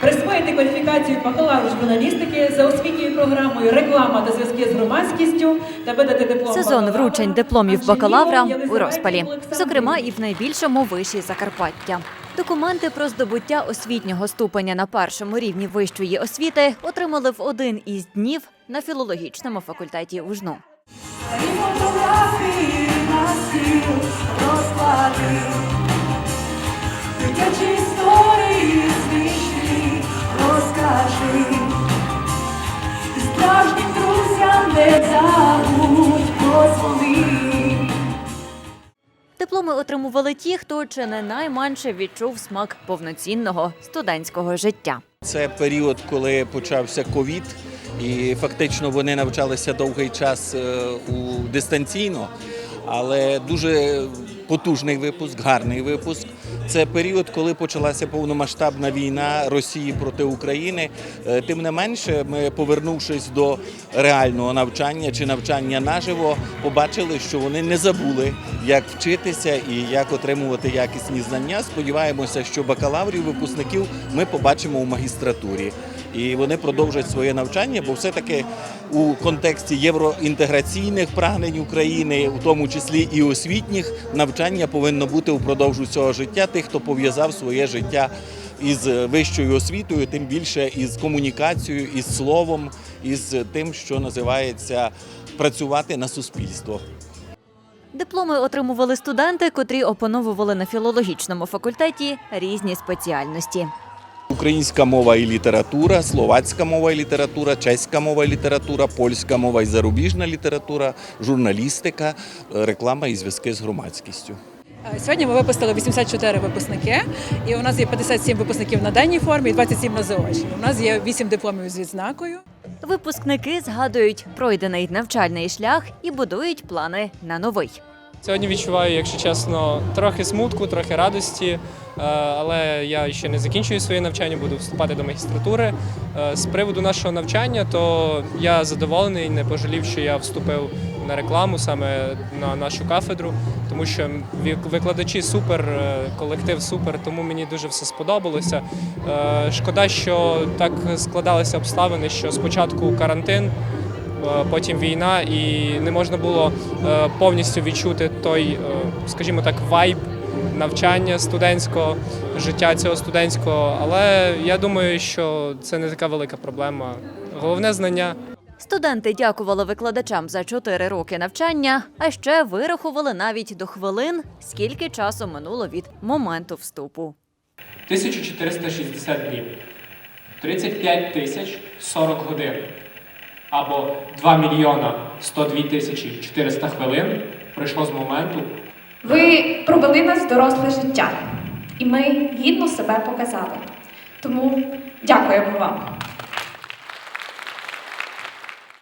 присвоїти кваліфікацію бакалавру журналістики за освітньою програмою реклама та зв'язки з громадськістю та видати диплом Сезон бакалавра вручень дипломів бакалавра у розпалі, зокрема і в найбільшому виші Закарпаття. Документи про здобуття освітнього ступеня на першому рівні вищої освіти отримали в один із днів на філологічному факультеті УЖНУ. Дипломи отримували ті, хто чи не найменше відчув смак повноцінного студентського життя. Це період, коли почався ковід, і фактично вони навчалися довгий час е, у дистанційно, але дуже потужний випуск, гарний випуск. Це період, коли почалася повномасштабна війна Росії проти України. Е, Тим не менше, ми, повернувшись до реального навчання чи навчання наживо, побачили, що вони не забули, як вчитися і як отримувати якісні знання. Сподіваємося, що бакалаврів, випускників ми побачимо у магістратурі. І вони продовжать своє навчання, бо все-таки у контексті євроінтеграційних прагнень України, у тому числі і освітніх, навчання повинно бути упродовж усього життя тих, хто пов'язав своє життя із вищою освітою, тим більше із комунікацією, із словом, із тим, що називається працювати на суспільство. Дипломи отримували студенти, котрі опановували на філологічному факультеті різні спеціальності. Українська мова і література, словацька мова і література, чеська мова і література, польська мова і зарубіжна література, журналістика, е, реклама і зв'язки з громадськістю. Е, Сьогодні ми випустили 84 випускники, і у нас є 57 випускників на денній формі і 27 на заочній. У нас є 8 дипломів з відзнакою. Випускники згадують пройдений навчальний шлях і будують плани на новий. Сьогодні відчуваю, якщо чесно, трохи смутку, трохи радості, е, але я ще не закінчую своє навчання, буду вступати до магістратури. Е, З приводу нашого навчання, то я задоволений, не пожалів, що я вступив на рекламу саме на нашу кафедру, тому що викладачі супер, е, колектив супер, тому мені дуже все сподобалося. Шкода, що так складалися обставини, що спочатку карантин. Е, потім війна, і не можна було е, повністю відчути той, е, скажімо так, вайб навчання студентського, життя цього студентського. Але я думаю, що це не така велика проблема. Головне знання. Студенти дякували викладачам за 4 роки навчання, а ще вирахували навіть до хвилин, скільки часу минуло від моменту вступу. 1460 днів, 35 тисяч 40 годин або 2 мільйона 102 тисячі 400 хвилин пройшло з моменту, Ви провели нас доросле життя, і ми гідно себе показали. Тому дякуємо вам.